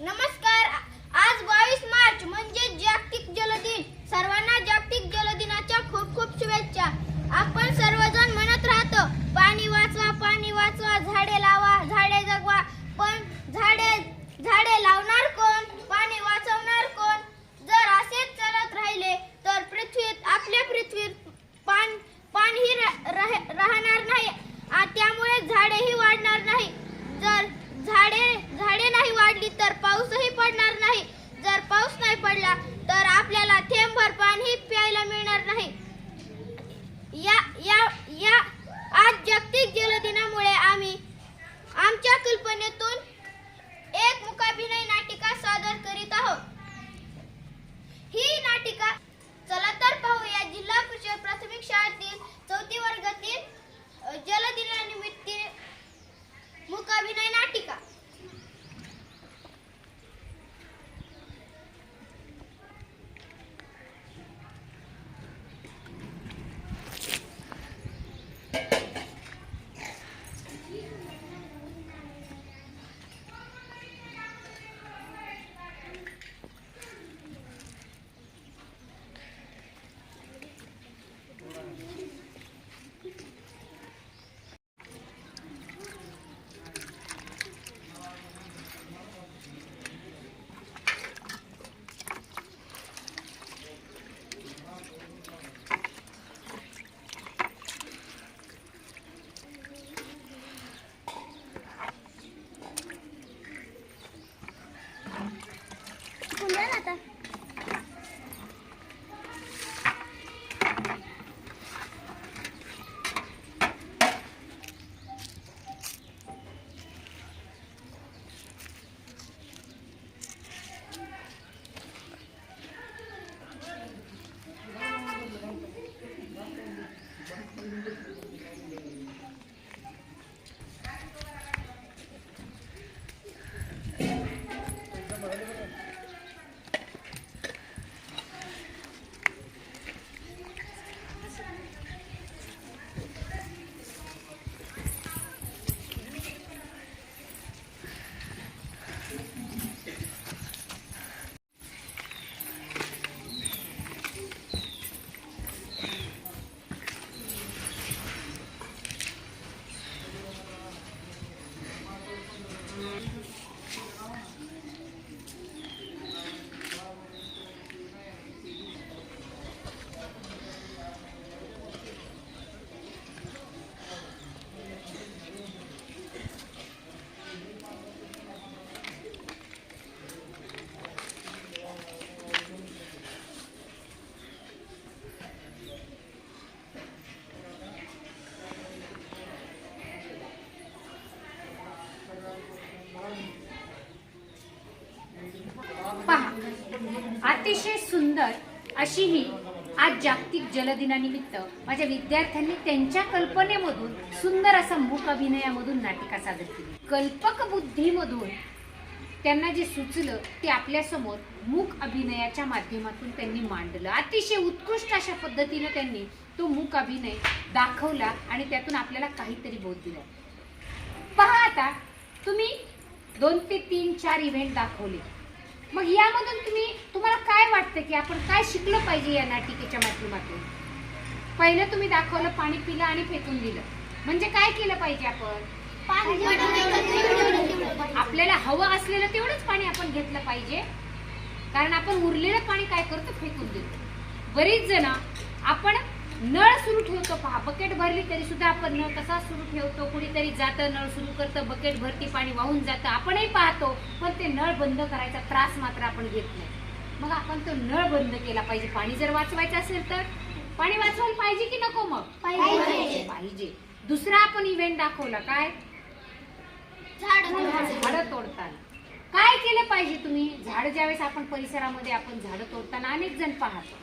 नमस्कार आज अतिशय सुंदर अशी ही आज जागतिक जलदिनानिमित्त माझ्या विद्यार्थ्यांनी त्यांच्या कल्पनेमधून सुंदर असा मूक अभिनयामधून नाटिका सादर केली. कल्पक बुद्धीमधून त्यांना जे सुचलं ते आपल्यासमोर मूक अभिनयाच्या माध्यमातून त्यांनी मांडलं. अतिशय उत्कृष्ट अशा पद्धतीनं त्यांनी तो मूक अभिनय दाखवला आणि त्यातून आपल्याला काहीतरी बोध दिला. पहा आता तुम्ही दोन ते तीन चार इव्हेंट दाखवले. मग यामधून तुम्ही तुम्हाला काय वाटतं की आपण काय शिकलं पाहिजे या नाटिकेच्या माध्यमातून? पहिलं तुम्ही दाखवलं पाणी पिलं आणि फेकून दिलं. म्हणजे काय केलं पाहिजे आपण? आपल्याला हवं असलेलं तेवढंच पाणी आपण घेतलं पाहिजे. कारण आपण उरलेलं पाणी काय करतो? फेकून देतो. बरीच जण आपण नळ सुरू ठेवतो पहा. बकेट भरली तरी सुद्धा आपण नळ कसा सुरू ठेवतो? कुणीतरी जातं नळ सुरू करतं बकेट भरती पाणी वाहून जातं. आपणही पाहतो पण ते नळ बंद करायचा त्रास मात्र आपण घेत नाही. मग आपण तो नळ बंद केला पाहिजे. पाणी जर वाचवायचं असेल तर? पाणी वाचवायला पाहिजे की नको मग? पाहिजे. पाहिजे. दुसरा आपण इव्हेंट दाखवला काय? झाडं तोडताना. काय केलं पाहिजे तुम्ही? झाड ज्यावेळेस आपण परिसरामध्ये आपण झाडं तोडताना अनेक जण पाहतो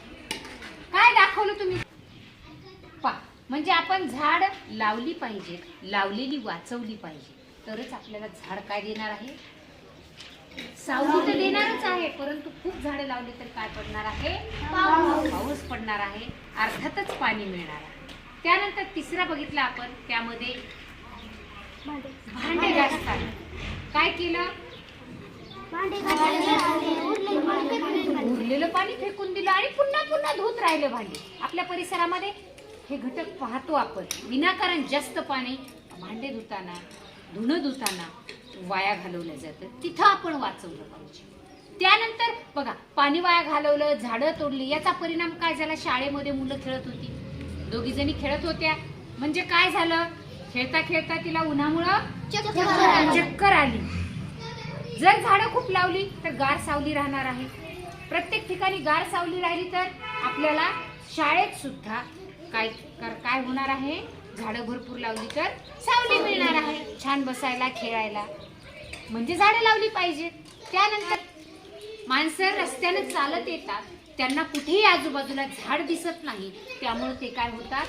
काय दाखवलं तुम्ही? म्हणजे आपण झाड लावली पाहिजे लावलेली वाचवली पाहिजे. तरच आपल्याला झाड काय देणार आहे? सावली तर देणारच आहे परंतु खूप झाडे लावली तर काय पडणार आहे? पाऊस. पडणार आहे. अर्थातच पाणी मिळणार आहे. त्यानंतर तिसरा बघितला आपण त्यामध्ये भांडे. घासताना काय केलं? उरलेलं पाणी फेकून दिलं आणि पुन्हा पुन्हा धुत राहिलं भांडी. आपल्या परिसरामध्ये हे घटक पाहतो आपण. विनाकारण जास्त पाणी भांडे धुताना धुणं धुताना वाया घालवलं जातं तिथं आपण वाचवलं पाहिजे. त्यानंतर बघा पाणी वाया घालवलं झाडं तोडली याचा परिणाम काय झाला? शाळेमध्ये मुलं खेळत होती. दोघी जणी खेळत होत्या. म्हणजे काय झालं? खेळता खेळता तिला उन्हामुळं चक्कर आली. जर झाडं खूप लावली तर गार सावली राहणार आहे. प्रत्येक ठिकाणी गार सावली राहिली तर आपल्याला शाळेत सुद्धा काय कर- काय होणार आहे? झाडं भरपूर लावली तर सावली मिळणार आहे. छान बसायला खेळायला. म्हणजे झाडं लावली पाहिजेत त्यानंतर माणसं रस्त्याने चालत येतात. त्यांना कुठेही आजूबाजूला झाड दिसत नाही. त्यामुळे ते काय होतात?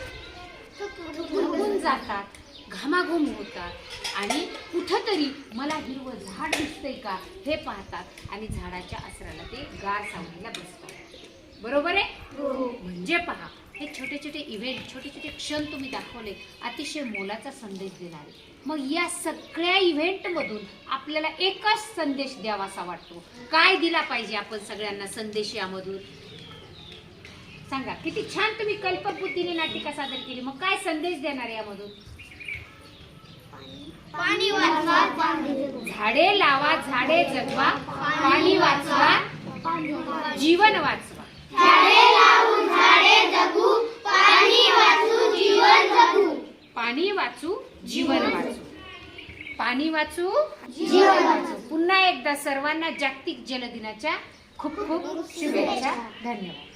थकून जातात. घामाघूम होतात. आणि कुठंतरी मला हिरवं झाड दिसतंय का हे पाहतात. आणि झाडाच्या आसराला ते गार सावलीला बसतात. बरोबर आहे? म्हणजे पहा हे छोटे छोटे इव्हेंट छोटे छोटे क्षण तुम्ही दाखवले अतिशय मोलाचा संदेश देणारे. मग या सगळ्या इव्हेंटमधून आपल्याला एकच संदेश द्यावासा वाटतो. काय दिला पाहिजे आपण सगळ्यांना संदेश यामधून? सांगा किती छान तुम्ही कल्पबुद्धीने नाटिका सादर केली. मग काय संदेश देणार यामधून? पाणी वाचवा झाडे लावा झाडे जगवा पाणी वाचवा जीवन वाचवा. जगू पाणी वाचू जीवन जगू. पाणी वाचू जीवन वाचू. पाणी वाचू जीवन वाचू. पुन्हा एकदा सर्वांना जागतिक जल दिनाच्या खूप खूप शुभेच्छा. धन्यवाद.